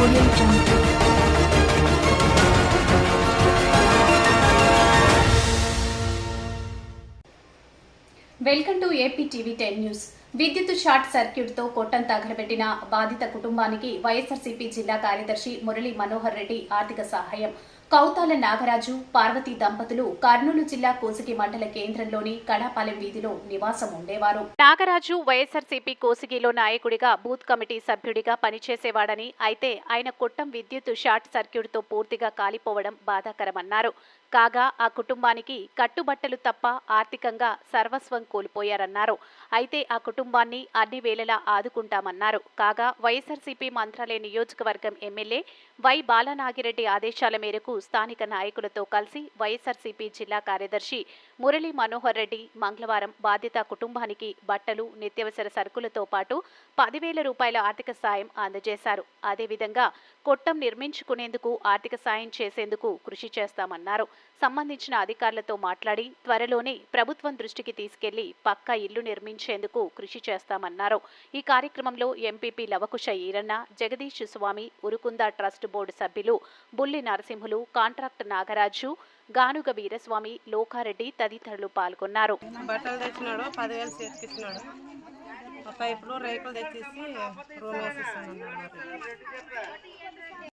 Welcome to AP ten news. విద్యుత్ short సర్క్యూట్తో కొట్టం తగలబెట్టిన బాధిత కుటుంబానికి వైఎస్ఆర్సీపీ జిల్లా కార్యదర్శి మురళీ మనోహర్ రెడ్డి ఆర్థిక సహాయం. కౌతాల నాగరాజు పార్వతి దంపతులు కర్నూలు జిల్లా కోసిగి మండల కేంద్రంలోని కడాపాలెం వీధిలో నివాసం ఉండేవారు. నాగరాజు వైఎస్ఆర్సీపీ కోసిగిలో నాయకుడిగా బూత్ కమిటీ సభ్యుడిగా పనిచేసేవాడని అయితే ఆయన కొట్టం విద్యుత్ షార్ట్ సర్క్యూట్తో పూర్తిగా కాలిపోవడం బాధాకరమన్నారు. కాగా ఆ కుటుంబానికి కట్టుబట్టలు తప్ప ఆర్థికంగా సర్వస్వం కోల్పోయారన్నారు. అయితే ఆ కుటుంబాన్ని అన్ని వేళలా ఆదుకుంటామన్నారు. కాగా వైఎస్ఆర్సీపీ మంత్రాలయ నియోజకవర్గం ఎమ్మెల్యే వై బాలనాగిరెడ్డి ఆదేశాల మేరకు స్థానిక నాయకులతో కలిసి వైఎస్ఆర్సీపీ జిల్లా కార్యదర్శి మురళీ మనోహర్ రెడ్డి మంగళవారం బాధిత కుటుంబానికి బట్టలు నిత్యావసర సరుకులతో పాటు పదివేల రూపాయల ఆర్థిక సాయం అందజేశారు. అదేవిధంగా కొట్టం నిర్మించుకునేందుకు ఆర్థిక సాయం చేసేందుకు కృషి చేస్తామన్నారు. సంబంధించిన అధికారులతో మాట్లాడి త్వరలోనే ప్రభుత్వం దృష్టికి తీసుకెళ్ళి పక్కా ఇల్లు నిర్మించేందుకు కృషి చేస్తామన్నారు. ఈ కార్యక్రమంలో MPP Lavakusha Eeranna Jagadish Swamy Urukunda trust board సభ్యులు బుల్లి నరసింహులు కాంట్రాక్ట్ నాగరాజు గానుగ వీరస్వామి లోకారెడ్డి తదితరులు పాల్గొన్నారు. బట్టలు తెచ్చినాడు పదివేలు చేతికిస్తున్నాడు పైపులు రేకులు తెచ్చేసి రూమ్ వేసేస్తున్నాడు